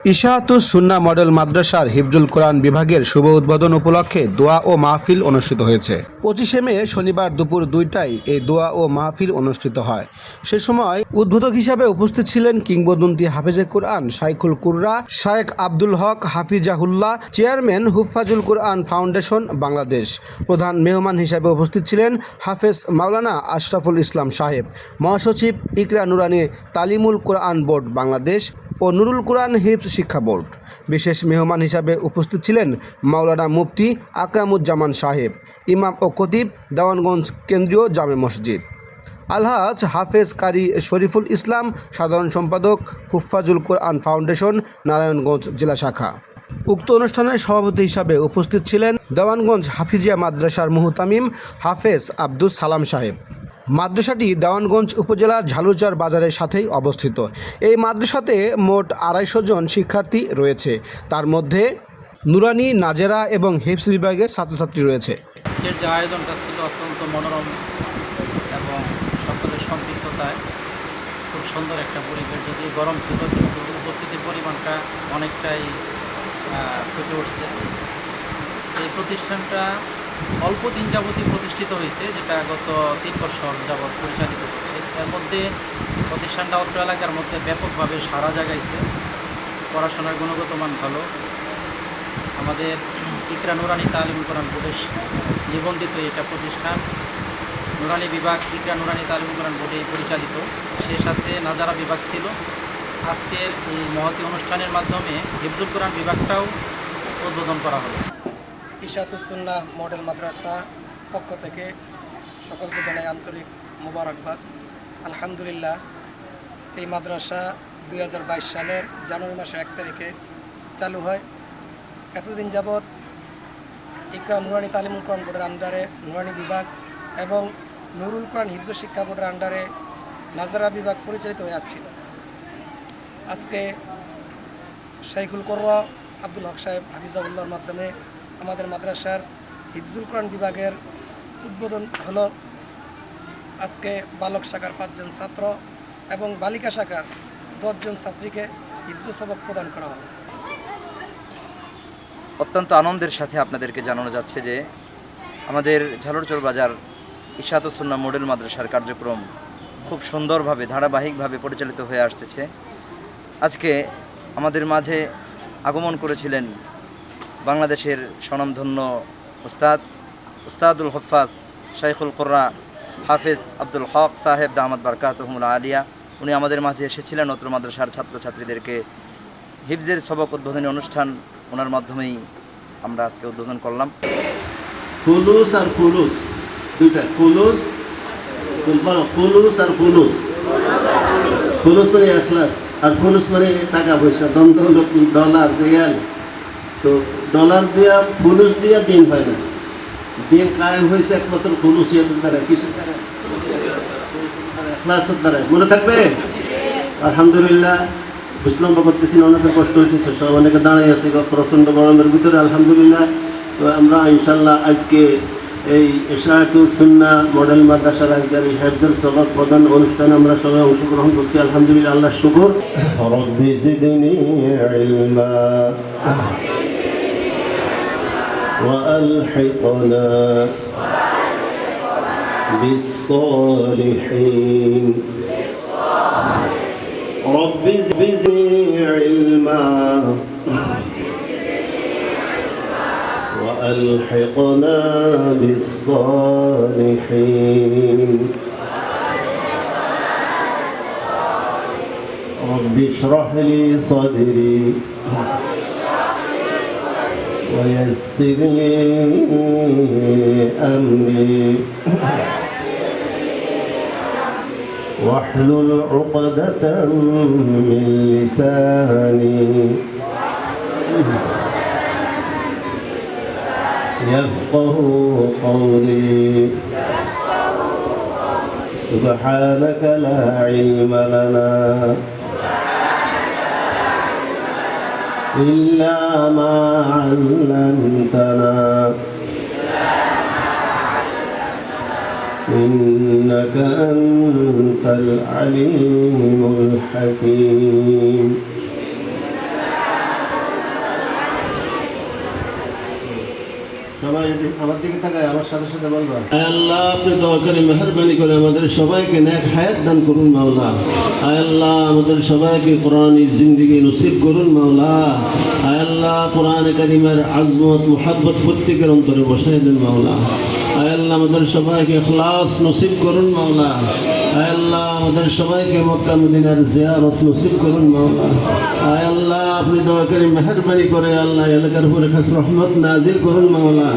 ইশাহাতুস সুন্না model মাদ্রাসার হিফজুল কোরআন বিভাগের শুভ উদ্বোধন উপলক্ষে দোয়া ও মাহফিল অনুষ্ঠিত হয়েছে। পঁচিশে মে শনিবার দুপুর দুইটায় এই দোয়া ও মাহফিল অনুষ্ঠিত হয়। সে সময় উদ্বোধক হিসাবে উপস্থিত ছিলেন কিংবদন্তি হাফেজে কোরআন শাইখুল কুররা, শায়েখ আব্দুল হক হাফিজাহুল্লাহ, চেয়ারম্যান হুফাজুল কোরআন ফাউন্ডেশন বাংলাদেশ। প্রধান মেহমান হিসাবে উপস্থিত ছিলেন হাফেজ মাওলানা আশরাফুল ইসলাম সাহেব। মহাসচিব ইকরা নুরানি তালিমুল কোরআন বোর্ড বাংলাদেশ ও নুরুল কোরআন হিফজ শিক্ষা বোর্ড। বিশেষ মেহমান হিসাবে উপস্থিত ছিলেন মাওলানা মুফতি আকরামুজ্জামান সাহেব, ইমাম ও খতিব দেওয়ানগঞ্জ কেন্দ্রীয় জামে মসজিদ। আলহাজ হাফেজ কারি শরীফুল ইসলাম, সাধারণ সম্পাদক হুফাজুল কোরআন ফাউন্ডেশন, নারায়ণগঞ্জ জেলা শাখা। উক্ত অনুষ্ঠানের সভাপতি হিসাবে উপস্থিত ছিলেন দেওয়ানগঞ্জ হাফিজিয়া মাদ্রাসার মুহতামিম হাফেজ আব্দুল সালাম সাহেব। মাদ্রাসাটি দেওয়ানগঞ্জ উপজেলার ঝালুচার বাজারের সাথেই অবস্থিত। এই মাদ্রাসাতে মোট আড়াইশো জন শিক্ষার্থী রয়েছে। তার মধ্যে নুরানি, নাজেরা এবং হিপস বিভাগের ছাত্রছাত্রী রয়েছে। আজকের যে আয়োজনটা ছিল অত্যন্ত মনোরম এবং সকলের সম্পৃক্ততায় খুব সুন্দর একটা পরিবেশ। যদি গরম ছিল, কিন্তু উপস্থিতির পরিমাণটা অনেকটাই ফুটে উঠছে। এই প্রতিষ্ঠানটা অল্প দিন যাবতই প্রতিষ্ঠিত হয়েছে, যেটা গত তিন বছর যাবৎ পরিচালিত হচ্ছে। এর মধ্যে প্রতিষ্ঠানটা অত্র এলাকার মধ্যে ব্যাপকভাবে সারা জাগাইছে। পড়াশোনার গুণগত মান ভালো। আমাদের ইকরা নুরানি তালিম কোরআন বোর্ডের নিবন্ধিত এটা প্রতিষ্ঠান। নুরানি বিভাগ ইকরা নুরানি তালিম কোরআন বোর্ডে পরিচালিত। সে সাথে নাজারা বিভাগ ছিল। আজকের এই মহতি অনুষ্ঠানের মাধ্যমে হিফজুল কোরআন বিভাগটাও উদ্বোধন করা হলো। ইশাতুসুন্না মডেল মাদ্রাসা পক্ষ থেকে সকলকে জানাই আন্তরিক মোবারকবাদ। আলহামদুলিল্লাহ, এই মাদ্রাসা দু হাজার বাইশ সালের জানুয়ারি মাসের এক তারিখে চালু হয়। এতদিন যাবৎ ইকরা নুরানি তালিমুল কোরআন বোর্ডের আন্ডারে নুরানি বিভাগ এবং নুরুল কোরআন হিফজ শিক্ষা বোর্ডের আন্ডারে নাজারা বিভাগ পরিচালিত হয়ে যাচ্ছিল আজকে শাইখুল করওয়া আব্দুল হক সাহেব হাফিজাউল্লাহর মাধ্যমে আমাদের মাদ্রাসার হিফজুল কোরআন বিভাগের উদ্বোধন হলো। আজকে বালক শাখার পাঁচজন ছাত্র এবং বালিকা শাখার দশজন ছাত্রীকে হিফজু সবক প্রদান করা হলো। অত্যন্ত আনন্দের সাথে আপনাদেরকে জানানো যাচ্ছে যে আমাদের ঝালরচর বাজার ইশাতুসুন্না মডেল মাদ্রাসার কার্যক্রম খুব সুন্দরভাবে, ধারাবাহিকভাবে পরিচালিত হয়ে আসতেছে। আজকে আমাদের মাঝে আগমন করেছিলেন বাংলাদেশের স্বনামধন্য উস্তাদ, উস্তাদুল হফাজ শাইখুল কোর্রা, হাফেজ আব্দুল হক সাহেব দাহমদ বারকাতহমুল আলিয়া, উনি আমাদের মাঝে এসেছিলেন অত্র মাদ্রাসার ছাত্রছাত্রীদেরকে হিফজের সবক উদ্বোধনী অনুষ্ঠান ওনার মাধ্যমেই আমরা আজকে উদ্বোধন করলাম। ফুলুস আর ফুলুস দুইটা ফুলুস বলো ফুলুস আর ফুলুস ফুলুস মানে এক আর ফুলুস মানে টাকা পয়সা দ্বন্দ্ব ডলার, রিয়াল। তো ডলার দিয়া ফুলুস দিয়া দিন হয় না। দিন কায়েম হয়েছে একমাত্র ফুলুসিয়াতের দ্বারা। কিসের দ্বারা? দ্বারা। মনে থাকবে? আলহামদুলিল্লাহ। বিষ্ণব করতেছি অনেকে কষ্ট হইতেছে। সব অনেকে দাঁড়িয়ে আছে প্রচণ্ড গরমের ভিতরে। আলহামদুলিল্লাহ। তো আমরা ইনশাল্লাহ আজকে এই এশায়াতুল সুন্না মডেল মাদ্রাসার আজকের হেফজুল সবক প্রধান অনুষ্ঠানে আমরা সবাই অংশগ্রহণ করছি। আলহামদুলিল্লাহ আল্লাহ শুকুর। وألحقنا بالصالحين. رب زدني علما. وألحقنا بالصالحين. رب اشرح لي صدري. ويسر لي أمري. واحلل عقدة من لساني. يفقه قولي. سبحانك لا علم لنا. إلا ما علمتنا. إنك أنت العليم الحكيم. সাথে করে সবাইকে দান করুন, মাওলা। আয় আল্লাহ, আমাদের সবাইকে নসিব করুন, মাওলা। আয় আল্লাহ প্রত্যেকের অন্তরে বসাই দেন, মাওলা। আল্লাহ, আমাদের সবাইকে খ্লাস নসিব করুন, মাওলা। আল্লাহ, আমাদের সবাইকে মক্কা মদিনার জিয়ারত নসিব করুন মাওলা আয় আল্লাহ, আপনি দয়া করে মেহরবানি করে আল্লাহ এলাকার উপরে খাস রহমত নাজিল করুন মাওলা